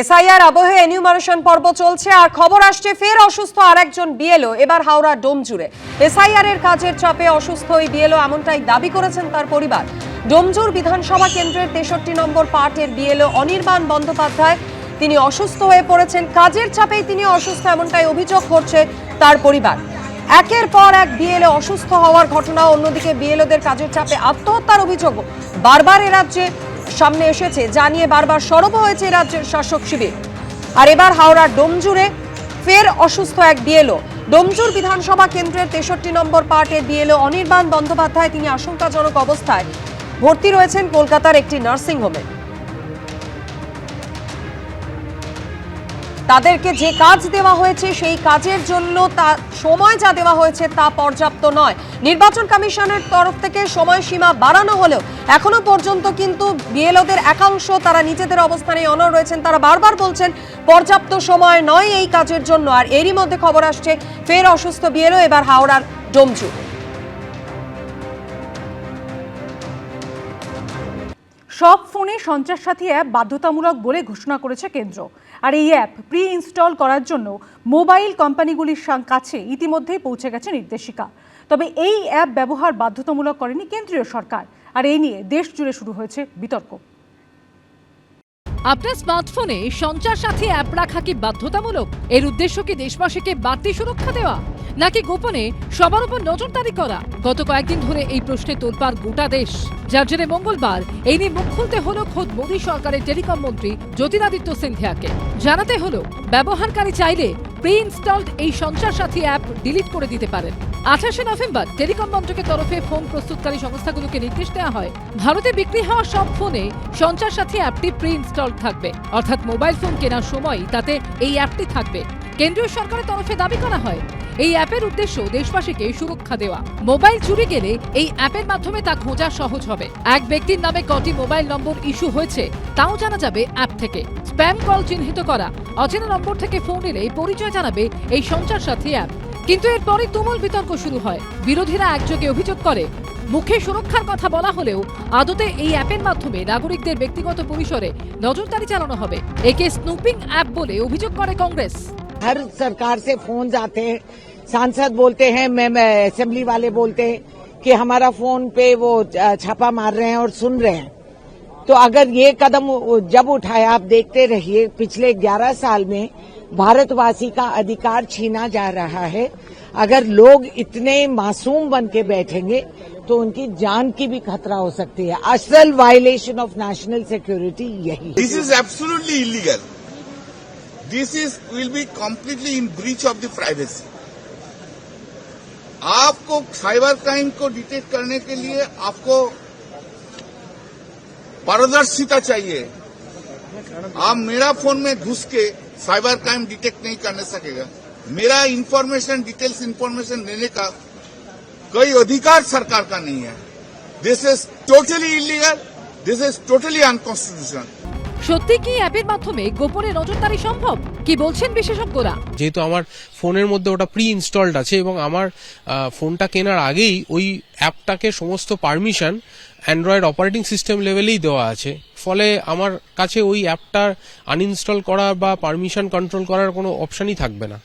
SIR আবহে enumeration পর্ব চলছে, আর খবর আসছে ফের অসুস্থ আরেকজন বিএলও, এবার হাওড়া ডোম জুড়ে। এসআইআর এর কাজের চাপে অসুস্থ ওই বিএলও এমনটাই দাবি করেছেন তার পরিবার। ডোমজুর বিধানসভা কেন্দ্রের তেষট্টি নম্বর পার্টের বিএলও অনির্বাণ বন্দ্যোপাধ্যায়, তিনি অসুস্থ হয়ে পড়েছেন। কাজের চাপেই তিনি অসুস্থ এমনটাই অভিযোগ করছে তার পরিবার। একের পর এক বিএলও অসুস্থ হওয়ার ঘটনা অন্যদিকে বিএলওদের কাজের চাপে আত্মহত্যার অভিযোগ বারবার এ রাজ্যে সামনে এসেছে যা নিয়ে বারবার সরব হয়েছে রাজ্যের শাসক শিবির। আর এবার হাওড়ার ডোমজুরে ফের অসুস্থ এক ডিএলও। ডোমজুর বিধানসভা কেন্দ্রের তেষট্টি নম্বর পার্টের ডিএলও অনির্বাণ বন্দ্যোপাধ্যায়, তিনি আশঙ্কাজনক অবস্থায় ভর্তি রয়েছেন কলকাতার একটি নার্সিংহোমে। তাদেরকে যে কাজ দেওয়া হয়েছে, সেই কাজের জন্য তা, সময় যা দেওয়া হয়েছে তা পর্যাপ্ত নয়। নির্বাচন কমিশনের তরফ থেকে সময়সীমা বাড়ানো হলেও এখনও পর্যন্ত কিন্তু বিএলওদের একাংশ তারা নিজেদের অবস্থানে অনড় রয়েছেন। তারা বারবার বলছেন, পর্যাপ্ত সময় নয় এই কাজের জন্য। আর এরই মধ্যে খবর আসছে, ফের অসুস্থ বিএলও, এবার হাওড়ার ডোমচু সব ফোনে সঞ্চার সাথী অ্যাপ বাধ্যতামূলক বলে ঘোষণা করেছে কেন্দ্র। আর এই অ্যাপ প্রি ইনস্টল করার জন্য মোবাইল কোম্পানিগুলির কাছে ইতিমধ্যেই পৌঁছে গেছে নির্দেশিকা। তবে এই অ্যাপ ব্যবহার বাধ্যতামূলক করেনি কেন্দ্রীয় সরকার। আর এই নিয়ে দেশ জুড়ে শুরু হয়েছে বিতর্ক। আপনার স্মার্টফোনে সঞ্চার সাথী অ্যাপ রাখা কি বাধ্যতামূলক? এর উদ্দেশ্য কি দেশবাসীকে বাড়তি সুরক্ষা দেওয়া? নাকি গোপনে সবার উপর নজরদারি করা? গত কয়েকদিন ধরে এই প্রশ্নে তোলপাড় গোটা দেশ। যার জেরে মঙ্গলবার এই নিয়ে মুখ খুলতে হল খোদ মোদী সরকারের টেলিকম মন্ত্রী জ্যোতিরাদিত্য সিন্ধিয়াকে। জানাতে হলো, ব্যবহারকারী চাইলে প্রি ইনস্টলড এই সঞ্চার সাথী অ্যাপ ডিলিট করে দিতে পারেন। আঠাশে নভেম্বর টেলিকম মন্ত্রকের তরফে ফোন প্রস্তুতকারী সংস্থাগুলোকে নির্দেশ দেওয়া হয়। ভারতে বিক্রি হওয়া সব ফোনে সঞ্চার সাথী অ্যাপটি প্রি ইনস্টলড থাকবে। অর্থাৎ মোবাইল ফোন কেনার সময় তাতে এই অ্যাপটি থাকবে। কেন্দ্রীয় সরকারের তরফে দাবি করা হয় এই অ্যাপের উদ্দেশ্য দেশবাসীকে সুরক্ষা দেওয়া। মোবাইল চুরি গেলে এই অ্যাপের মাধ্যমে তা খোঁজা সহজ হবে। এক ব্যক্তির নামে কটি মোবাইল নম্বর ইস্যু হয়েছে, তাও জানা যাবে অ্যাপ থেকে। স্প্যাম কল চিহ্নিত করা, অচেনা নম্বর থেকে ফোন এলে পরিচয় জানাবে এই সঞ্চার সাথী অ্যাপ। কিন্তু এরপরে তুমুল বিতর্ক শুরু হয়। বিরোধীরা একযোগে অভিযোগ করে, মুখে সুরক্ষার কথা বলা হলেও আদতে এই অ্যাপের মাধ্যমে নাগরিকদের ব্যক্তিগত পরিসরে নজরদারি চালানো হবে। একে স্নুপিং অ্যাপ বলে অভিযোগ করে কংগ্রেস। हर सरकार से फ़ोन आते हैं। सांसद बोलते हैं, मैं असेंबली वाले बोलते हैं कि हमारा फ़ोन पे वो छापा मार रहे हैं और सुन रहे हैं। तो अगर ये कदम जब उठाया, आप देखते रहिए, पिछले 11 साल में भारतवासी का अधिकार छीना जा रहा है। अगर लोग इतने मासूम बन के बैठेंगे तो उनकी जान की भी खतरा हो सकती है। असल वायलेशन ऑफ़ नेशनल सिक्योरिटी यही। This is absolutely illegal. This is, will be completely in breach of the privacy. आपको साइबर क्राइम को डिटेक्ट करने के लिए आपको पारदर्शिता चाहिए। आप मेरा फ़ोन में घुस के साइबर क्राइम डिटेक्ट नहीं करने सकेगा। मेरा इंफॉर्मेशन डिटेल्स इंफॉर्मेशन लेने का कोई अधिकार सरकार का नहीं है। This is totally illegal this is totally unconstitutional সত্যি কি অ্যাপের মাধ্যমে গোপনে নজরদারি সম্ভব? কি বলছেন বিশেষজ্ঞরা? যেহেতু আমার ফোনের মধ্যে ওটা প্রি ইনস্টলড আছে এবং আমার ফোনটা কেনার আগেই ওই অ্যাপটাকে সমস্ত পারমিশন অ্যান্ড্রয়েড অপারেটিং সিস্টেম লেভেলেই দেওয়া আছে। ফলে আমার কাছে ওই অ্যাপটার আনইনস্টল করা বা পারমিশন কন্ট্রোল করার কোনো অপশনই থাকবে না।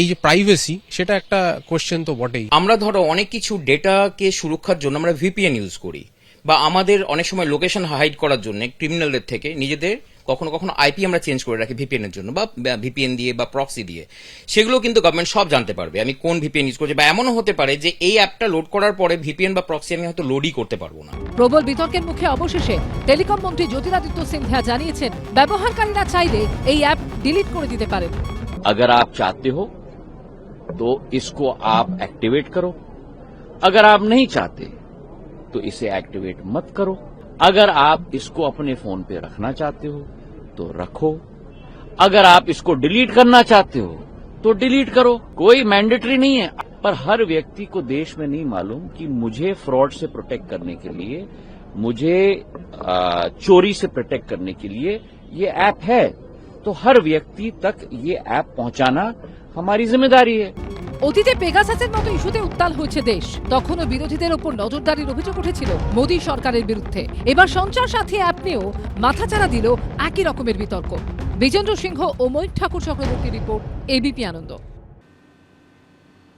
এই যে প্রাইভেসি সেটা একটা কোশ্চেন তো বটেই। আমরা ধরো অনেক কিছু ডেটাকে সুরক্ষার জন্য আমরা ভিপিএন ইউজ করি। বা আমাদের অনেক সময় লোকেশন হাইড করার জন্য ক্রিমিনালদের থেকে নিজেদের কখনো কখনো আইপি আমরা চেঞ্জ করে রাখি ভিপিএন এর জন্য বা ভিপিএন দিয়ে বা প্রক্সি দিয়ে সেগুলো কিন্তু গভর্নমেন্ট সব জানতে পারবে আমি কোন ভিপিএন ইউজ করছি বা এমনও হতে পারে যে এই অ্যাপটা লোড করার পরে ভিপিএন বা প্রক্সি আমি হয়তো লোডই করতে পারবো না প্রবল বিতর্কের মুখে অবশেষে টেলিকম মন্ত্রী জ্যোতিরাদিত্য সিন্ধিয়া জানিয়েছেন ব্যবহারকারীরা চাইলে এই অ্যাপ ডিলিট করে দিতে পারেন अगर आप चाहते हो तो इसको आप एक्टिवेट करो अगर आप नहीं चाहते तो इसे एक्टिवेट मत करो। अगर आप इसको अपने फ़ोन पे रखना चाहते हो तो रखो। अगर आप इसको डिलीट करना चाहते हो तो डिलीट करो। कोई मैंडेटरी नहीं है। पर हर व्यक्ति को देश में नहीं मालूम कि मुझे फ्रॉड से प्रोटेक्ट करने के लिए, मुझे चोरी से प्रोटेक्ट करने के लिए ये ऐप है। तो हर व्यक्ति तक ये ऐप पहुंचाना हमारी ज़िम्मेदारी है। অতীতে পেগাসাসের মতো ইস্যুতে উত্তাল হয়েছে দেশ। তখনও বিরোধীদের ওপর নজরদারির অভিযোগ উঠেছিল মোদী সরকারের বিরুদ্ধে। এবার সঞ্চার সাথী অ্যাপ নিয়েও মাথাচাড়া দিল একই রকমের বিতর্ক। বিজেন্দ্র সিংহ ও মৈত Thakur Chakraborty report, ABP Ananda.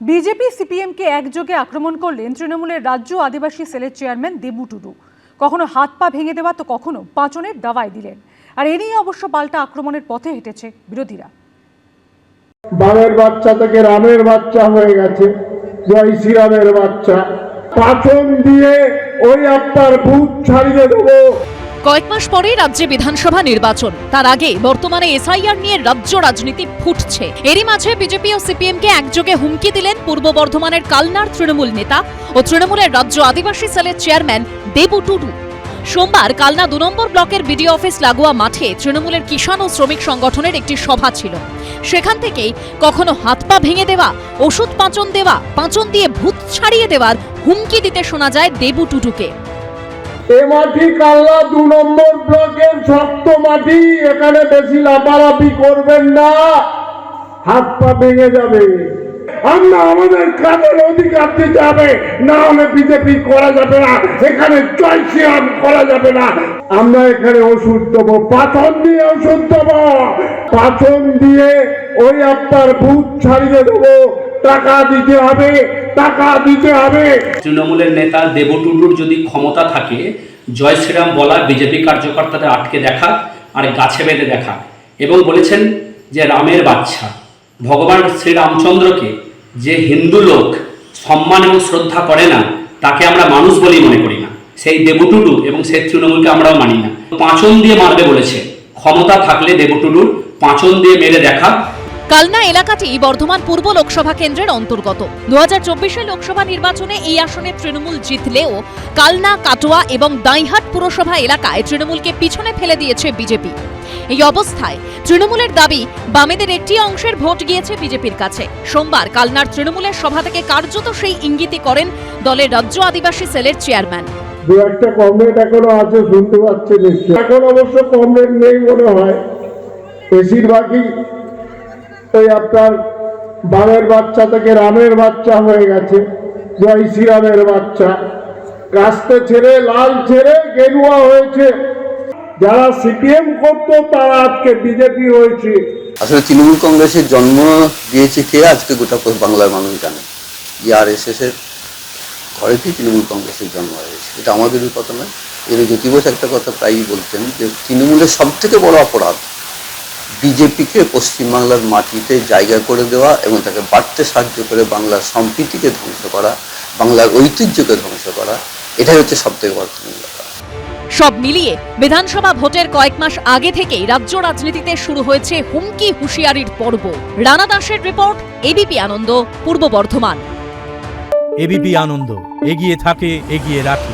BJP সিপিএমকে একযোগে আক্রমণ করলেন তৃণমূলের রাজ্য আদিবাসী সেলের চেয়ারম্যান দেবু টুডু। কখনো হাত পা ভেঙে দেওয়া তো কখনো পাঁচনের দাওয়াই দিলেন। আর এ নিয়ে অবশ্য পাল্টা আক্রমণের পথে হেঁটেছে বিরোধীরা। বামের বাচ্চা থেকে রামের বাচ্চা হয়ে গেছে। জয় শ্রীরামের বাচ্চা। পাচন দিয়ে ওই আপনার ভূত ছাড়িয়ে দেবো। কয়েক মাস পরেই রাজ্যে বিধানসভা নির্বাচন। তার আগে বর্তমানে এসআইআর নিয়ে রাজ্য রাজনীতি ফুটছে। এরই মাঝে বিজেপি ও সিপিএমকে একযোগে হুমকি দিলেন পূর্ব বর্ধমানের কালনার তৃণমূল নেতা ও তৃণমূলের রাজ্য আদিবাসী সেলের চেয়ারম্যান দেবু টুডু। সোমবার কালনা দু নম্বর ব্লকের বিডিও অফিস লাগোয়া মাঠে তৃণমূলের কিষাণ ও শ্রমিক সংগঠনের একটি সভা ছিল। সেখান থেকেই কখনো হাত পা ভেঙে দেওয়া, ওষুধ পাঁচন দেওয়া, পাঁচন দিয়ে ভূত ছাড়িয়ে দেওয়ার হুমকি দিতে শোনা যায় দেবু টুডুকে এ মাটি কাল্লা দু নম্বর ব্লকের শক্ত মাটি, এখানে বেশি করবেন না। হাত পা ভেঙে যাবে। আমরা আমাদের কাজের অধিকার দিতে হবে, না হলে বিজেপি করা যাবে না, এখানে শ্রীরাম করা যাবে না। আমরা এখানে ওষুধ দেবো, পাথর দিয়ে ওষুধ দেবো। পাথর দিয়ে ওই আপনার ভূত ছাড়িয়ে দেবো। টাকা দিতে হবে, টাকা দিতে হবে। তৃণমূলের নেতা দেবটুডুর যদি ক্ষমতা থাকে, জয় শ্রীরাম বলা বিজেপি কার্যকর্তাদের আটকে দেখা আর গাছে বেঁধে দেখা। এবং বলেছেন যে রামের বাচ্চা ভগবান শ্রীরামচন্দ্রকে যে হিন্দু লোক সম্মান এবং শ্রদ্ধা করে না, তাকে আমরা মানুষ বলেই মনে করি না। সেই দেবটুডু এবং সেই তৃণমূলকে আমরাও মানি না। পাঁচন দিয়ে মারবে বলেছে। ক্ষমতা থাকলে দেবটুডুর পাঁচন দিয়ে মেরে দেখা কালনা এলাকাটি বর্ধমান পূর্ব লোকসভা কেন্দ্রের অন্তর্গত। দু হাজার লোকসভা নির্বাচনে এই আসনে তৃণমূল জিতলেও কালনা, কাটোয়া এবং দাইহাট পুরসভা এলাকায় তৃণমূলকে পিছনে ফেলে দিয়েছে বিজেপি। এই অবস্থায় তৃণমূলের দাবি, বামেদের একটি অংশের ভোট গিয়েছে বিজেপির কাছে। সোমবার কালনার তৃণমূলের সভা থেকে কার্যত সেই ইঙ্গিতই করেন দলের রাজ্য আদিবাসী সেলের চেয়ারম্যান। দু একটা কমরেড এখনও আছে, শুনতে পাচ্ছে এখন অবশ্য কমরেড নেই মনে হয়। বেশিরভাগই ওই আপনার বামের বাচ্চা থেকে রামের বাচ্চা হয়ে গেছে। জয় শ্রীরামের বাচ্চা। কাস্তে ছেড়ে, লাল ছেড়ে গেরুয়া হয়েছে। যারা সিপিএম করতো, তারা আজকে বিজেপি হয়েছে। আসলে তৃণমূল কংগ্রেসের জন্ম দিয়েছে কে? আজকে গোটা বাংলার মানুষ জানে। আর এস এস এর ঘরেতেই তৃণমূল কংগ্রেসের জন্ম হয়েছে। এটা আমাদেরই কথা নয়। এর জ্যোতি একটা কথা প্রায়ই বলতেন যে, তৃণমূলের সব থেকে বড় অপরাধ বিজেপিকে পশ্চিমবাংলার মাটিতে জায়গা করে দেওয়া এবং তাকে বাড়তে সাহায্য করে বাংলার সম্প্রীতিকে ধ্বংস করা বাংলার ঐতিহ্যকে ধ্বংস করা এটাই হচ্ছে সব থেকে বড় সব মিলিয়ে বিধানসভা ভোটের কয়েক মাস আগে থেকেই রাজ্য রাজনীতিতে শুরু হয়েছে হুমকি হুঁশিয়ারির পর্ব। রানা দাসের রিপোর্ট এবিপি আনন্দ পূর্ব বর্ধমান। এবিপি আনন্দ এগিয়ে থাকে এগিয়ে রাখে।